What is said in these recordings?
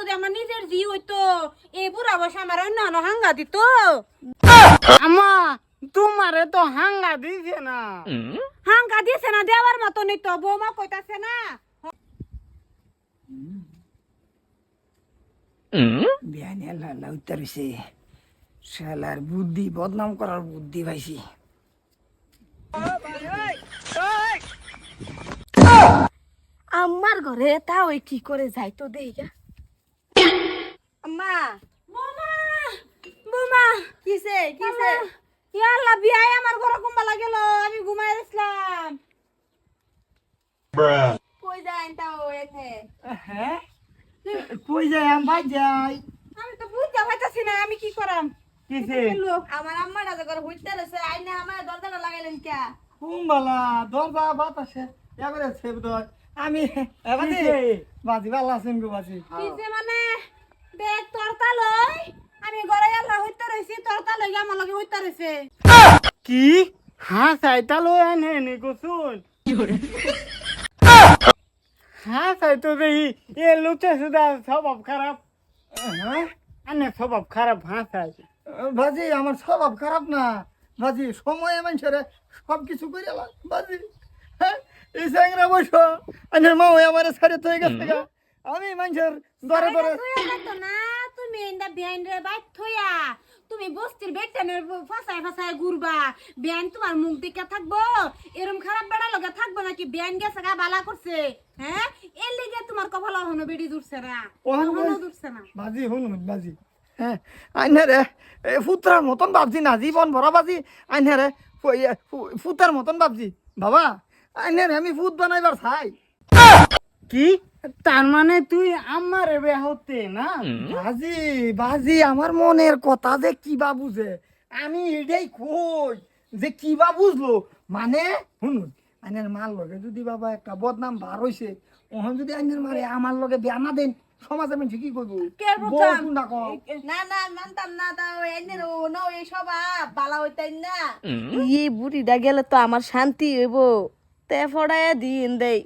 যদি আমার নিজের জি হইতো এই বুড়া বয়সে আমার অন্য হাঙ্গা দিত। আমা তোমারে তো হাঙ্গা দিছে না। হাঙ্গা দিয়েছে না দেওয়ার মতো বৌমা কইতাছে না। বিয়ানি আল্লাহ আল্লাহ উত্তর হইছে শালার বুদ্ধি বদনাম করার বুদ্ধি পাইছি। আমার ঘরে তা ওই কি করে যাই তো দেখা আম্মা বোমা। কিসে কিসে? বিয়াই আমার ঘরে কুম্বালা গেল আমি ঘুমাই আসলাম। কই যাই তাও এনে? হ্যাঁ কই যাই আম ভাই যাই। আমি তো বুঝতে পারতাছি না আমি কি করাম? কিসে? আমার আম্মা রাজা করে হইতে রয়েছে আইনে আমার দরজাটা লাগাইলেন কে? কুম্বালা দরজা বাতাসে এবারে সেব দর আমি বাজি ভালো আছেন গো বাজি। কিসে মানে? দেখ লই। আমি আল্লাহ হইতে রইছি তরতা লই আমার লগে হইতে রইছে। কি? হ্যাঁ সাইটা লো এনে নি গোসুন হ্যাঁ সাইতো দেই এ লুচে সুদা স্বভাব খারাপ। হ্যাঁ? আনে স্বভাব খারাপ হ্যাঁ সাই বাজি আমার স্বভাব খারাপ না। বাজি সময় মানুষের সব কিছু করে বাজি হ্যাঁ এই স্যাংরা বসো। আনের মা ওই আমার সাড়ে তো গেছে গা। আমি মানুষের ধরে তো না তুমি এন্ডা বিহাইন রে বাইক থইয়া তুমি বস্তির বেটানের ফাসায় ফাসায় ঘুরবা। বিয়ান তোমার মুখ দিকে থাকব এরম খারাপ বেড়া লগে থাকব নাকি বিয়ান গেছে গা বালা করছে হ্যাঁ? এর লিগে তোমার কপাল হনো বেড়ি দূরছে না ওহন হনো দূরছে না। বাজি শুন বাজি। হ্যাঁ আইনারে এ ফুতরার মতন ভাবছি না জীবন ভরা বাজি। আইনারে ফুতার মতন ভাবছি বাবা আইনারে আমি ফুত বানাইবার চাই। কি? তার মানে তুই আমারে হতে না? বাজি বাজি আমার মনের কথা যে কিবা বুঝে। আমি এটাই কই যে কিবা বুঝলো। মানে শুনুন আইনের মার লগে যদি বাবা একটা বদনাম বার হইছে ওহন যদি আইনের মারে আমার লগে বিয়া না দেন সমাজে মানুষ কি করব? না না মানতাম না তা এনে নো এই সব বালা হইতাই না। এই বুড়িটা গেলে তো আমার শান্তি হইব। তে ফড়াইয়া দিন দেই।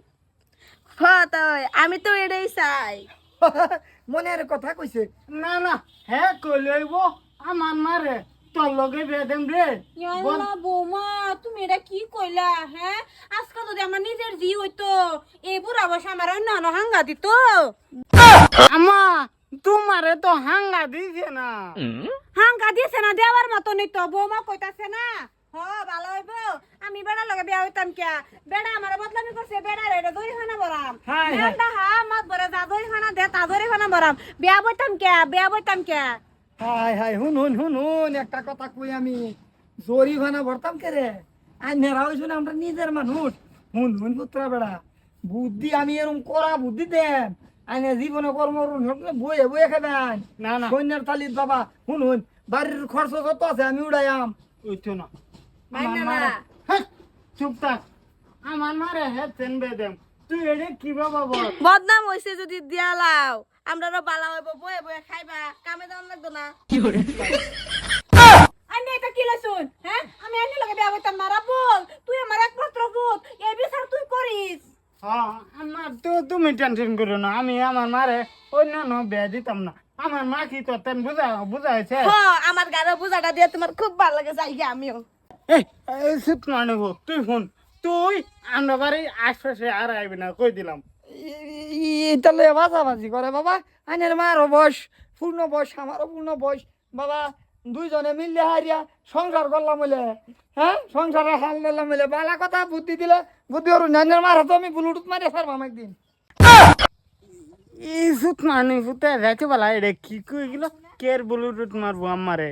আমি তো এটাই চাই। মনের কথা কইছে? না না হ্যাঁ কইলইব আমার মারে তোর লগে বে দেম রে। ইয়াল্লা বৌমা তুমি এটা কি কইলা হ্যাঁ আজকে যদি আমার নিজের জি হইতো এই বুড়া বয়সে আমার অন্য অন্য হাঙ্গা দিত। আমা তোমারে তো হাঙ্গা দিছে না। হাঙ্গা দিয়েছে না দেওয়ার মতো নিত বৌমা কইতাছে না। হ ভালো হইব। আমি বেড়া লগে বিয়া হইতাম কে বেড়া আমার বদলামি করছে বেড়া রে দই খানা বরাম। হায় হায়। হা মাত বরে দই খানা দে তা দই খানা বরাম। বিয়া বইতাম কে বিয়া বইতাম কে হাই হাই হুন হুন হুন হুন একটা কথা কই আমি। জরি ভানা ভরতাম কে রে? আর নেরা হইছুন আমরা নিজের মানুষ। হুন হুন পুত্রা বেড়া। বুদ্ধি আমি এরকম করা বুদ্ধি দেন। আইনে জীবনে কর্ম বইয়ে বইয়ে খাবেন। না না। সৈন্যের তালিত বাবা হুন হুন বাড়ির খরচ যত আছে আমি উড়াইয়াম। ওইতো না। আমার না। মারে- হেৎ, চুপ থাক। আমার মারে চেনবে দেম। তুই এটা কি বাবা বল? বদনাম হইছে যদি দিয়া লাও। আমরা বালা হইব বয়ে বয়ে খাইবা। কামে দাম লাগতো না। আমি এটা কি হ্যাঁ আমি লগে বিয়া হইতাম তুই আমার একমাত্র এই বিচার তুই করিস। হ্যাঁ আমার তো তুমি টেনশন করো না। আমি আমার মারে অন্যান্য বিয়া দিতাম না। আমার মা কি তো তেন বুঝা বুঝাইছে? হ আমার গাড়ি বুঝাটা দিয়ে তোমার খুব ভালো লাগে যাই আমিও। এই সুত মানে তুই ফোন তুই আমরা বাড়ি আশপাশে আর আইবি না কই দিলাম? তাহলে বাজাবাজি করে বাবা। আইনের মারও বয়স পূর্ণ বয়স আমারও পূর্ণ বয়স বাবা দুইজনে মিললে হারিয়া সংসার করলাম বলে হ্যাঁ? সংসারে হাল দিলাম বলে বালা কথা বুদ্ধি দিলে। বুদ্ধি ওর নাইনের মার হাতে আমি ব্লুটুথ মারিয়ে সারবাম একদিন। এই সুত মানে ফুতে যাইতে বলা এটা কি কই গেল? কের ব্লুটুথ মারবো আমারে